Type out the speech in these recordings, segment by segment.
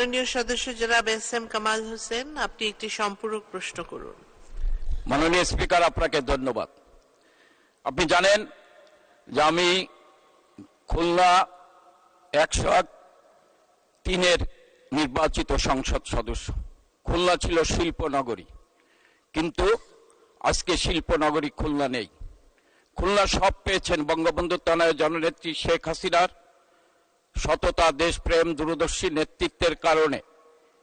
মাননীয় সদস্য জনাব এস কামাল হোসেন, আপনি একটি সম্পূরক প্রশ্ন করুন। মাননীয় স্পিকার, আপনাকে ধন্যবাদ। আপনি জানেন যে আমি খুলনা একশো তিনের নির্বাচিত সংসদ সদস্য। খুলনা ছিল শিল্পনগরী, কিন্তু আজকে শিল্পনগরী খুলনা নেই। খুলনা সব পেয়েছেন বঙ্গবন্ধু তনয় জননেত্রী শেখ হাসিনার সততা দেশপ্রেম দূরদর্শী নেতৃত্বের কারণে।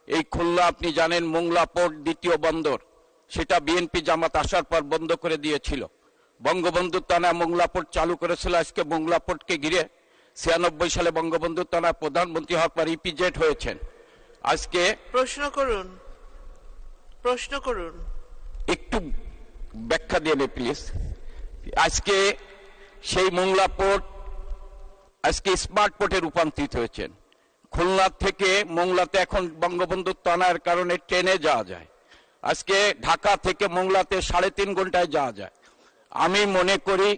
এই খুলনা আপনি জানেন মোংলা পোর্ট দ্বিতীয় বন্দর। সেটা বিএনপি জামাত আসার পর বন্ধ করে দিয়েছিল। বঙ্গবন্ধু তানা মোংলা পোর্ট চালু করেছিল আজকে মোংলা পোর্টকে ঘিরে। ছিয়ানব্বই সালে বঙ্গবন্ধু তানা প্রধানমন্ত্রী হওয়ার পর ইপিজেড হয়েছেন। আজকে প্রশ্ন করুন। প্রশ্ন করুন। একটু ব্যাখ্যা দিয়ে প্লিজ আজকে সেই মোংলা পোর্ট আজকে স্মার্ট পোর্টে রূপান্তরিত হয়েছেন। খুলনা থেকে মোংলাতে এখন বঙ্গবন্ধু তনার কারণে ট্রেনে যাওয়া যায়। আজকে ঢাকা থেকে মোংলাতে সাড়ে তিন ঘন্টায় যাওয়া যায়। আমি মনে করি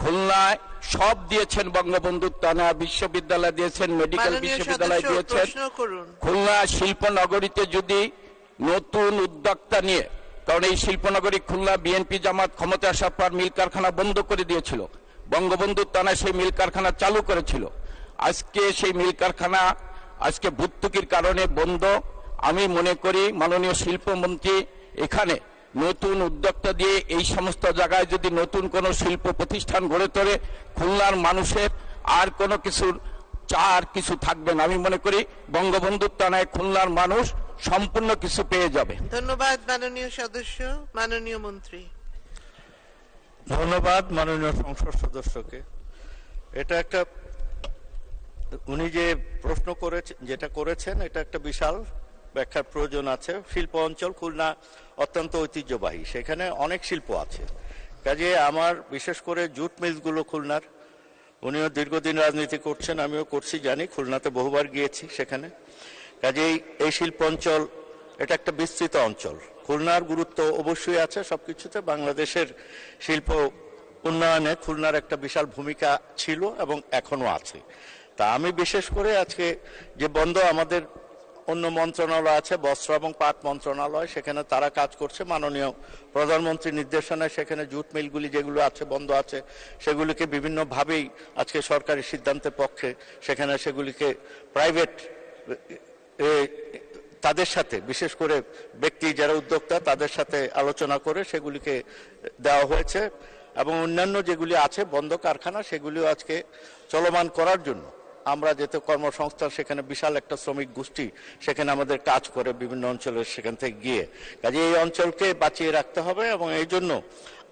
খুলনায় সব দিয়েছেন বঙ্গবন্ধু তানা বিশ্ববিদ্যালয় দিয়েছেন মেডিকেল বিশ্ববিদ্যালয় দিয়েছেন। খুলনা শিল্পনগরীতে যদি নতুন উদ্যোক্তা নিয়ে কারণ এই শিল্পনগরী খুলনা বিএনপি জামাত ক্ষমতা আসার পর মিল কারখানা বন্ধ করে দিয়েছিল বঙ্গবন্ধু তানা সেই মিল কারখানা চালু করেছিল। আজকে সেই মিল কারখানা আজকে ভর্তুকির কারণে বন্ধ। আমি মনে করি মাননীয় শিল্পমন্ত্রী এখানে নতুন উদ্যোক্তা দিয়ে এই সমস্ত জায়গায় যদি নতুন কোনো শিল্প প্রতিষ্ঠান গড়ে তোলে, খুলনার মানুষের আর কোনো কিছুর চার কিছু থাকবে না। আমি মনে করি বঙ্গবন্ধুর টানায় খুলনার মানুষ সম্পূর্ণ কিছু পেয়ে যাবে। ধন্যবাদ মাননীয় সদস্য, মাননীয় মন্ত্রী। ধন্যবাদ মাননীয় সংসদ সদস্যকে। এটা একটা, উনি যে প্রশ্ন করেছেন যেটা করেছেন, এটা একটা বিশাল ব্যাখ্যার প্রয়োজন আছে। শিল্প অঞ্চল খুলনা অত্যন্ত ঐতিহ্যবাহী। সেখানে অনেক শিল্প আছে। কাজে আমার, বিশেষ করে জুট মিলগুলো খুলনার। উনিও দীর্ঘদিন রাজনীতি করছেন, আমিও করছি, জানি, খুলনাতে বহুবার গিয়েছি সেখানে। কাজেই এই শিল্প অঞ্চল, এটা একটা বিস্তৃত অঞ্চল। খুলনার গুরুত্ব অবশ্যই আছে সব কিছুতে বাংলাদেশের শিল্প উন্নয়নে খুলনার একটা বিশাল ভূমিকা ছিল এবং এখনও আছে। তা আমি বিশেষ করে আজকে যে বন্ধ আমাদের অন্য মন্ত্রণালয় আছে, বস্ত্র এবং পাট মন্ত্রণালয়, সেখানে তারা কাজ করছে। মাননীয় প্রধানমন্ত্রীর নির্দেশনায় সেখানে জুট মিলগুলি যেগুলো আছে, বন্ধ আছে, সেগুলিকে বিভিন্নভাবেই আজকে সরকারি সিদ্ধান্তের পক্ষে সেখানে সেগুলিকে প্রাইভেট তাদের সাথে, বিশেষ করে ব্যক্তি যারা উদ্যোক্তা, তাদের সাথে আলোচনা করে সেগুলিকে দেওয়া হয়েছে এবং অন্যান্য যেগুলি আছে, বন্ধ কারখানা, সেগুলিও আজকে চলমান করার জন্য। আমরা যেহেতু কর্মসংস্থান, সেখানে বিশাল একটা শ্রমিক গোষ্ঠী, সেখানে আমাদের কাজ করে বিভিন্ন অঞ্চলে সেখান থেকে গিয়ে। কাজে এই অঞ্চলকে বাঁচিয়ে রাখতে হবে এবং এই জন্য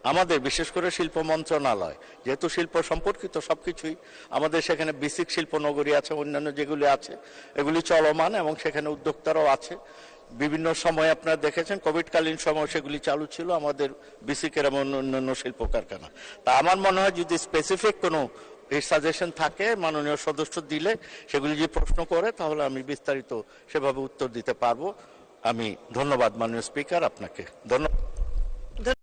আমাদের, বিশেষ করে শিল্প মন্ত্রণালয়, যেহেতু শিল্প সম্পর্কিত সব কিছুই আমাদের সেখানে বেসিক শিল্প নগরী আছে, অন্যান্য যেগুলি আছে, এগুলি চলমান এবং সেখানে উদ্যোক্তারাও আছে। বিভিন্ন সময় আপনারা দেখেছেন, কোভিডকালীন সময় সেগুলি চালু ছিল আমাদের বিসিকের এবং অন্যান্য শিল্প কারখানা। তা আমার মনে হয় যদি স্পেসিফিক কোনো এই সাজেশন থাকে, মাননীয় সদস্য দিলে, সেগুলি যদি প্রশ্ন করে, তাহলে আমি বিস্তারিত সেভাবে উত্তর দিতে পারব। আমি ধন্যবাদ মাননীয় স্পিকার আপনাকে। ধন্যবাদ।